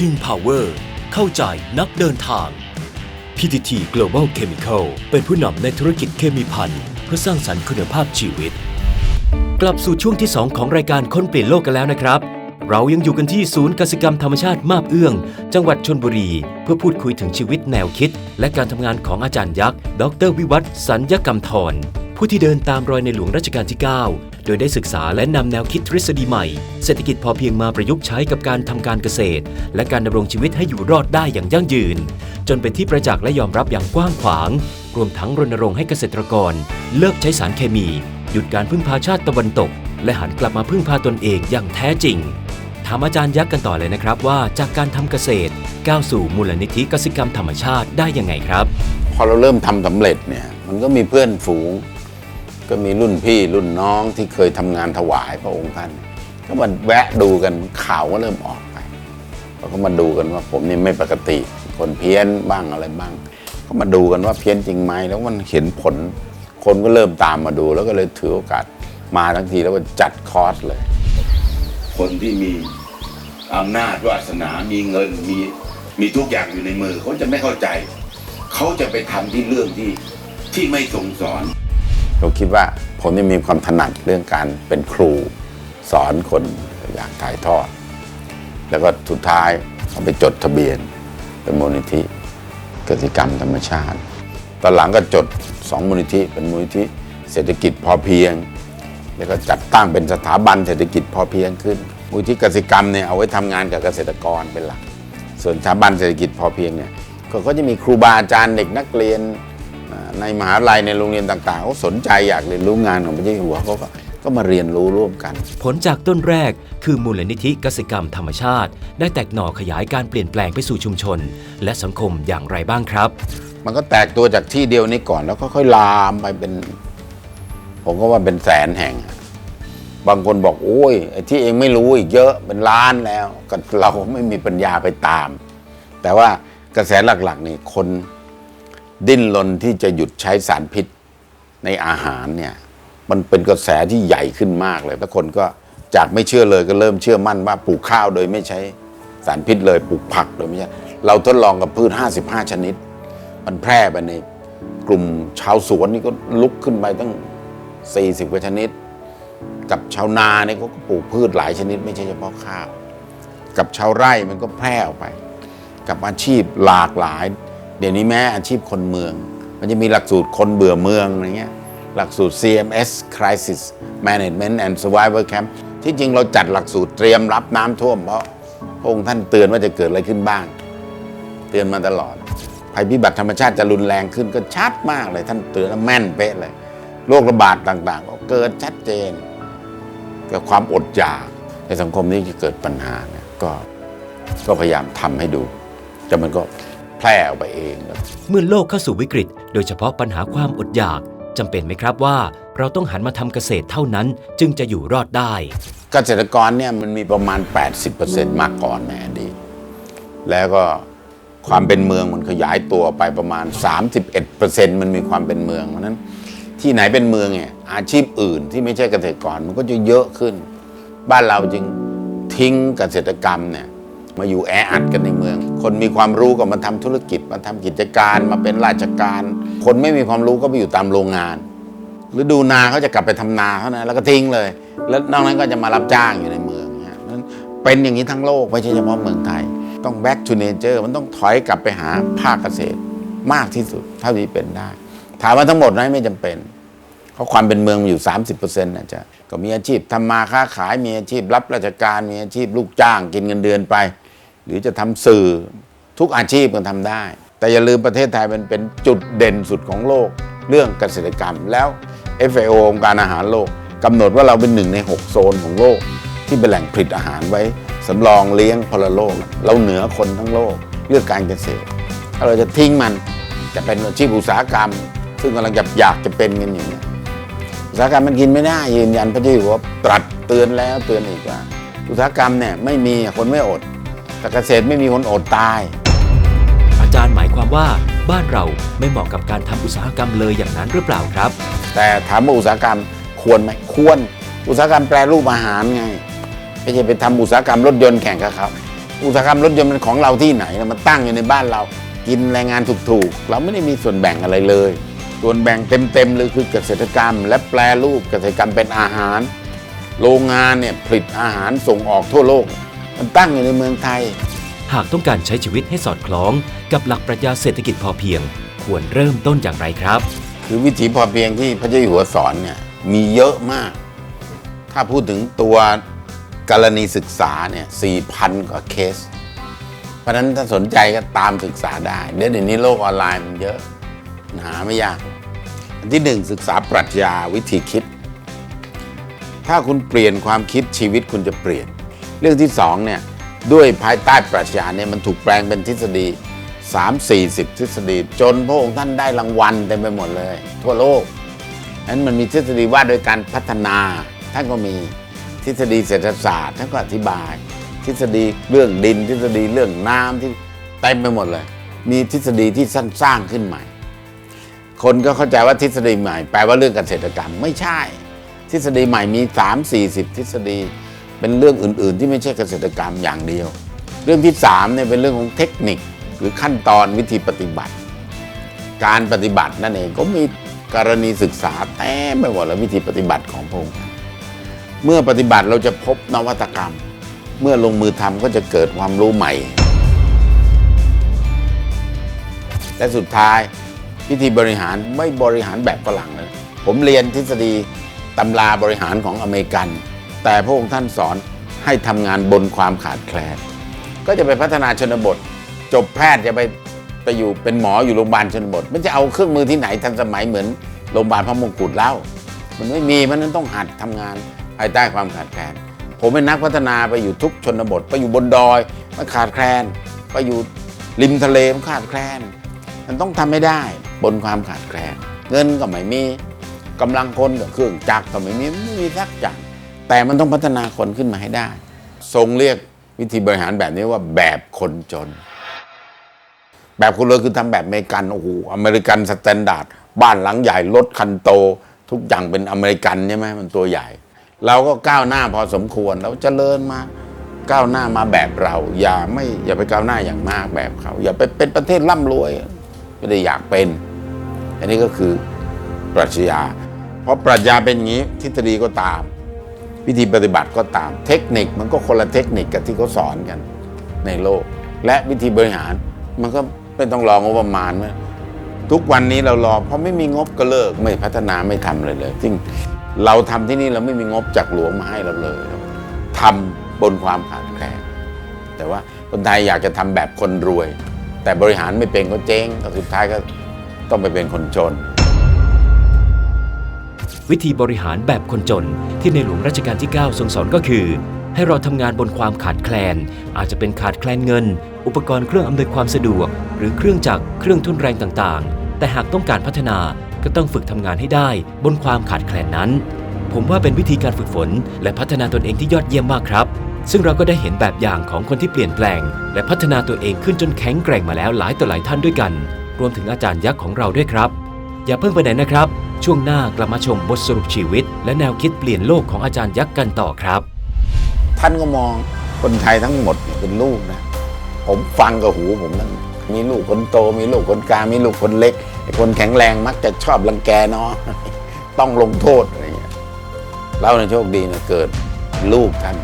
King Power เข้าใจนักเดินทาง PTT Global Chemical เป็นผู้นำในธุรกิจเคมีภัณฑ์เพื่อสร้างสรรค์คุณภาพชีวิต กลับสู่ช่วงที่ 2 ของรายการค้นเปลี่ยนโลกกันแล้วนะครับ เรายังอยู่กันที่ศูนย์กสิกรรมธรรมชาติมาบเอื้อง จังหวัดชนบุรี เพื่อพูดคุยถึงชีวิตแนวคิด และการทำงานของอาจารย์ยักษ์ ดรวิวัฒน์สัญญกรรมธรผู้ที่เดินตามรอยในหลวงรัชกาลที่ 9 โดยได้ศึกษาและนำแนวคิดทฤษฎีใหม่ เศรษฐกิจพอเพียงมาประยุกต์ใช้กับการทำการเกษตร และการดำรงชีวิตให้อยู่รอดได้อย่างยั่งยืน จนเป็นที่ประจักษ์และยอมรับอย่างกว้างขวาง รวมทั้งรณรงค์ให้เกษตรกร เลิกใช้สารเคมี หยุดการพึ่งพาชาติตะวันตก และหันกลับมาพึ่งพาตนเองอย่างแท้จริงถามอาจารย์ยักษ์กันต่อเลยนะครับว่าจากการทำเกษตร ก้าวสู่มูลนิธิกสิกรรมธรรมชาติได้ยังไงครับ พอเราเริ่มทำสำเร็จเนี่ยมันก็มีเพื่อนฝูง ก็มีรุ่นพี่รุ่นน้องที่เคยทำงานถวายพระองค์ท่าน ก็มาแวะดูกันข่าวก็เริ่มออกไปเขาก็มาดูกันว่าผมนี่ไม่ปกติ คนเพี้ยนบ้างอะไรบ้าง ก็มาดูกันว่าเพี้ยนจริงไหมแล้วมันเห็นผล คนก็เริ่มตามมาดู แล้วก็เลยถือโอกาสมาทั้งทีแล้วก็จัดคอร์สเลย คนที่มีอำนาจวาสนามีเงินมีมีทุกอย่างอยู่ในมือเขาจะไม่เข้าใจ เขาจะไปทำที่เรื่องที่ที่ไม่ทรงสอน เราคิดว่าผมจะมีความถนัดเรื่องการเป็นครูสอนคนอยากถ่ายทอด แล้วก็สุดท้ายเขาไปจดทะเบียน เป็นมูลนิธิกสิกรรมธรรมชาติ ตอนหลังก็จดสองมูลนิธิเป็นมูลนิธิเศรษฐกิจพอเพียง แล้วก็จัดตั้งเป็นสถาบันเศรษฐกิจพอเพียงขึ้น มูลนิธิกสิกรรมเนี่ยเอาไว้ทำงานกับเกษตรกรเป็นหลัก ส่วนสถาบันเศรษฐกิจพอเพียงเนี่ยก็ก็จะมีครูบาอาจารย์เด็กนักเรียน ในมหาลัยในโรงเรียนต่างๆเขาสนใจอยากเรียนรู้งานของพระเจ้าอยู่หัวเขาก็ก็มาเรียนรู้ร่วมกัน ผลจากต้นแรกคือมูลนิธิกสิกรรมธรรมชาติ ได้แตกหน่อขยายการเปลี่ยนแปลงไปสู่ชุมชน และสังคมอย่างไรบ้างครับ มันก็แตกตัวจากที่เดียวนี้ก่อนแล้วก็ค่อยลามไปเป็น ผมก็ว่าเป็นแสนแห่งอะบางคนบอกโอ้ยไอ้ที่เองไม่รู้อีกเยอะเป็นล้านแล้วก็เราไม่มีปัญญาไปตาม แต่ว่ากระแสหลักๆนี่คน ดิ้นรนที่จะหยุดใช้สารพิษในอาหารเนี่ยมันเป็นกระแสที่ใหญ่ขึ้นมากเลยแล้วคนก็จากไม่เชื่อเลยก็เริ่มเชื่อมั่นว่าปลูกข้าวโดยไม่ใช้สารพิษเลยปลูกผักโดยไม่ใช่เราทดลองกับพืช 55 ชนิด มันแพร่ไปในกลุ่มชาวสวนนี่ก็ลุกขึ้นไปตั้ง 40 กว่าชนิด กับชาวนาเนี่ยเขาก็ปลูกพืชหลายชนิด ไม่ใช่เฉพาะข้าว กับชาวไร่มันก็แพร่ออกไป กับอาชีพหลากหลาย เดี๋ยวนี้แม้อาชีพคนเมือง มันจะมีหลักสูตรคนเบื่อเมืองอะไรเงี้ยหลักสูตร CMS Crisis Management and Survival Camp ที่จริงเราจัดหลักสูตรเตรียมรับน้ำท่วมเพราะพระองค์ท่านเตือนว่าจะเกิดอะไรขึ้นบ้าง เตือนมาตลอด ภัยพิบัติธรรมชาติจะรุนแรงขึ้นก็ชัดมากเลย ท่านเตือนแล้วแม่นเป๊ะเลยโรคระบาดต่างๆ ก็เกิดชัดเจนกับความอดอยากในสังคมนี้จะเกิดปัญหาเนี่ยก็ก็พยายามทำให้ดูแต่มันก็ พร่ออกไปเองแล้วเมื่อโลกเข้าสู่วิกฤต โดยเฉพาะปัญหาความอดอยากจำเป็นไหมครับว่าเราต้องหันมาทำเกษตรเท่านั้นจึงจะอยู่รอดได้ เกษตรกรเนี่ยมันมีประมาณ 80%มากก่อนในอดีตแล้วก็ความเป็นเมืองมันขยายตัวไปประมาณ 31%มันมีความเป็นเมืองเพราะฉะนั้น ที่ไหนเป็นเมืองเนี่ยอาชีพอื่นที่ไม่ใช่เกษตรกรมันก็จะเยอะขึ้น บ้านเราจึงทิ้งเกษตรกรรมเนี่ย มาอยู่แออัดกันในเมือง คนมีความรู้ก็มาทำธุรกิจมาทำกิจการมาเป็นราชการ คนไม่มีความรู้ก็ไปอยู่ตามโรงงานฤดูนาเขาจะกลับไปทำนาเท่านั้นแล้วก็ทิ้งเลย แล้วนอกนั้นก็จะมารับจ้างอยู่ในเมืองนั้นเป็นอย่างนี้ทั้งโลกไม่ใช่เฉพาะเมืองไทย ต้อง back to nature มันต้องถอยกลับไปหาภาคเกษตรมากที่สุดเท่าที่เป็นได้ ถามว่าทั้งหมดนั้นไม่จำเป็นเพราะความเป็นเมืองมันอยู่ 30%นะจ๊ะก็มีอาชีพทำมาค้าขายมีอาชีพรับราชการมีอาชีพลูกจ้างกินเงินเดือนไป หรือจะทำสื่อทุกอาชีพมันทำได้ แต่อย่าลืมประเทศไทยมันเป็นจุดเด่นสุดของโลกเรื่องเกษตรกรรม แล้ว FAO องค์การอาหารโลกกำหนดว่าเราเป็นหนึ่งใน 6 โซนของโลก ที่เป็นแหล่งผลิตอาหารไว้สำรองเลี้ยงพลโลก เราเหนือคนทั้งโลกเรื่องการเกษตร ถ้าเราจะทิ้งมันจะเป็นอาชีพอุตสาหกรรม ซึ่งกำลังอยากจะเป็นกันอยู่เนี่ยอุตสาหกรรมมันกินไม่ได้ยืนยันพระเจ้าอยู่หัวตรัสเตือนแล้วเตือนอีกว่า อุตสาหกรรมเนี่ยไม่มีคนไม่อด แต่เกษตรไม่มีคนอดตาย อาจารย์หมายความว่าบ้านเราไม่เหมาะกับการทำอุตสาหกรรมเลยอย่างนั้นหรือเปล่าครับ แต่ถามว่าอุตสาหกรรมควรไหมควร อุตสาหกรรมแปรรูปอาหารไงไม่ใช่ไปทำอุตสาหกรรมรถยนต์แข่งกับเขาอุตสาหกรรมรถยนต์มันของเราที่ไหนนะมันตั้งอยู่ในบ้านเรา กินแรงงานถูกๆ เราไม่ได้มีส่วนแบ่งอะไรเลย ส่วนแบ่งเต็มๆเลยคือเกษตรกรรม และแปรรูปเกษตรกรรมเป็นอาหาร โรงงานเนี่ยผลิตอาหารส่งออกทั่วโลก มันตั้งอยู่ในเมืองไทย หากต้องการใช้ชีวิตให้สอดคล้อง กับหลักปรัชญาเศรษฐกิจพอเพียง ควรเริ่มต้นอย่างไรครับ คือวิถีพอเพียงที่พระเจ้าอยู่หัวสอนเนี่ยมีเยอะมาก ถ้าพูดถึงตัวกรณีศึกษาเนี่ยสี่พันกว่าเคส เพราะฉะนั้นถ้าสนใจก็ตามศึกษาได้เดี๋ยวเดี๋ยวนี้โลกออนไลน์มันเยอะหาไม่ยากอันที่หนึ่งศึกษาปรัชญาวิธีคิด ถ้าคุณเปลี่ยนความคิดชีวิตคุณจะเปลี่ยน เรื่องที่สองเนี่ยด้วยภายใต้ปรัชญาเนี่ยมันถูกแปลงเป็นทฤษฎี 3 4 0 ทฤษฎี จนพระองค์ท่านได้รางวัลเต็มไปหมดเลย ทั่วโลกนั้นมันมีทฤษฎีว่าโดยการพัฒนาท่านก็มีทฤษฎีเศรษฐศาสตร์ท่านก็อธิบาย ทฤษฎีเรื่องดิน ทฤษฎีเรื่องน้ำที่เต็มไปหมดเลย มีทฤษฎีที่สร้างสร้างขึ้นใหม่ คนก็เข้าใจว่าทฤษฎีใหม่ แปลว่าเรื่องเกษตรกรรมไม่ใช่ ทฤษฎีใหม่มี 3 4 0 ทฤษฎี เป็นเรื่องอื่น ๆ ที่ไม่ใช่เกษตรกรรมอย่างเดียว เรื่องที่3เนี่ยเป็นเรื่องของเทคนิคหรือขั้นตอนวิธีปฏิบัติ การปฏิบัตินั่นเองก็มีกรณีศึกษาแต้มไปหมดแล้ววิธีปฏิบัติของพระองค์ท่านเมื่อปฏิบัติเราจะพบนวัตกรรม เมื่อลงมือทำก็จะเกิดความรู้ใหม่ และสุดท้ายวิธีบริหารไม่บริหารแบบฝรั่งเลยผมเรียนทฤษฎีตำราบริหารของอเมริกัน แต่พระองค์ท่านสอนให้ทำงานบนความขาดแคลน ก็จะไปพัฒนาชนบท จบแพทย์จะไปไปอยู่เป็นหมออยู่โรงพยาบาลชนบท มันจะเอาเครื่องมือที่ไหนทันสมัยเหมือนโรงพยาบาลพระมงกุฎเล่า มันไม่มีมันนั้นต้องหัดทำงานภายใต้ความขาดแคลน ผมเป็นนักพัฒนาไปอยู่ทุกชนบท ไปอยู่บนดอยมันขาดแคลน ไปอยู่ริมทะเลมันขาดแคลน มันต้องทำให้ได้บนความขาดแคลน เงินก็ไม่มีกำลังคนกับเครื่องจักรก็ไม่มีไม่มีสักอย่าง แต่มันต้องพัฒนาคนขึ้นมาให้ได้ ทรงเรียกวิธีบริหารแบบนี้ว่าแบบคนจน แบบคนรวยคือทำแบบอเมริกันโอ้โหอเมริกันสแตนดาร์ดบ้านหลังใหญ่รถคันโต ทุกอย่างเป็นอเมริกันใช่ไหมมันตัวใหญ่ เราก็ก้าวหน้าพอสมควรเราเจริญมาก้าวหน้ามาแบบเรา อย่าไม่อย่าไปก้าวหน้าอย่างมากแบบเขา อย่าไปเป็นประเทศร่ำรวยไม่ได้อยากเป็น อันนี้ก็คือปรัชญา เพราะปรัชญาเป็นอย่างนี้ทฤษฎีก็ตาม วิธีปฏิบัติก็ตามเทคนิคมันก็คนละเทคนิคกับที่เขาสอนกันในโลก และวิธีบริหารมันก็ไม่ต้องรองบประมาณนะทุกวันนี้เรารอเพราะไม่มีงบก็เลิกไม่พัฒนาไม่ทำเลยเลยซึ่งเราทำที่นี่เราไม่มีงบจากหลวงมาให้เราเลยเราทำบนความขาดแคลนแต่ว่าคนไทยอยากจะทำแบบคนรวย แต่บริหารไม่เป็นก็เจ๊งสุดท้ายก็ต้องไปเป็นคนจน วิธีบริหารแบบคนจน ที่ในหลวงรัชกาลที่ 9 ทรงสอนก็คือ ให้เราทำงานบนความขาดแคลน อาจจะเป็นขาดแคลนเงิน อุปกรณ์เครื่องอำนวยความสะดวก หรือเครื่องจักรเครื่องทุนแรงต่างๆ แต่หากต้องการพัฒนาก็ต้องฝึกทำงานให้ได้ บนความขาดแคลนนั้น ผมว่าเป็นวิธีการฝึกฝน และพัฒนาตนเองที่ยอดเยี่ยมมากครับ ซึ่งเราก็ได้เห็นแบบอย่างของคนที่เปลี่ยนแปลง และพัฒนาตัวเองขึ้นจนแข็งแกร่งมาแล้วหลายต่อหลายท่านด้วยกัน รวมถึงอาจารย์ยักษ์ของเราด้วยครับ อย่าเพิ่งไปไหนนะครับ ช่วงหน้ากลับมาชมบทสรุปชีวิต และแนวคิดเปลี่ยนโลกของอาจารย์ยักษ์กันต่อครับ ท่านก็มองคนไทยทั้งหมดเป็นลูกนะ ผมฟังกับหูผมนั่นมีลูกคนโต มีลูกคนกลางมีลูกคนเล็ก คนแข็งแรงมักจะชอบรังแกเนาะต้องลงโทษอะไรอย่างเงี้ยเราในโชคดีนะเกิดลูกท่าน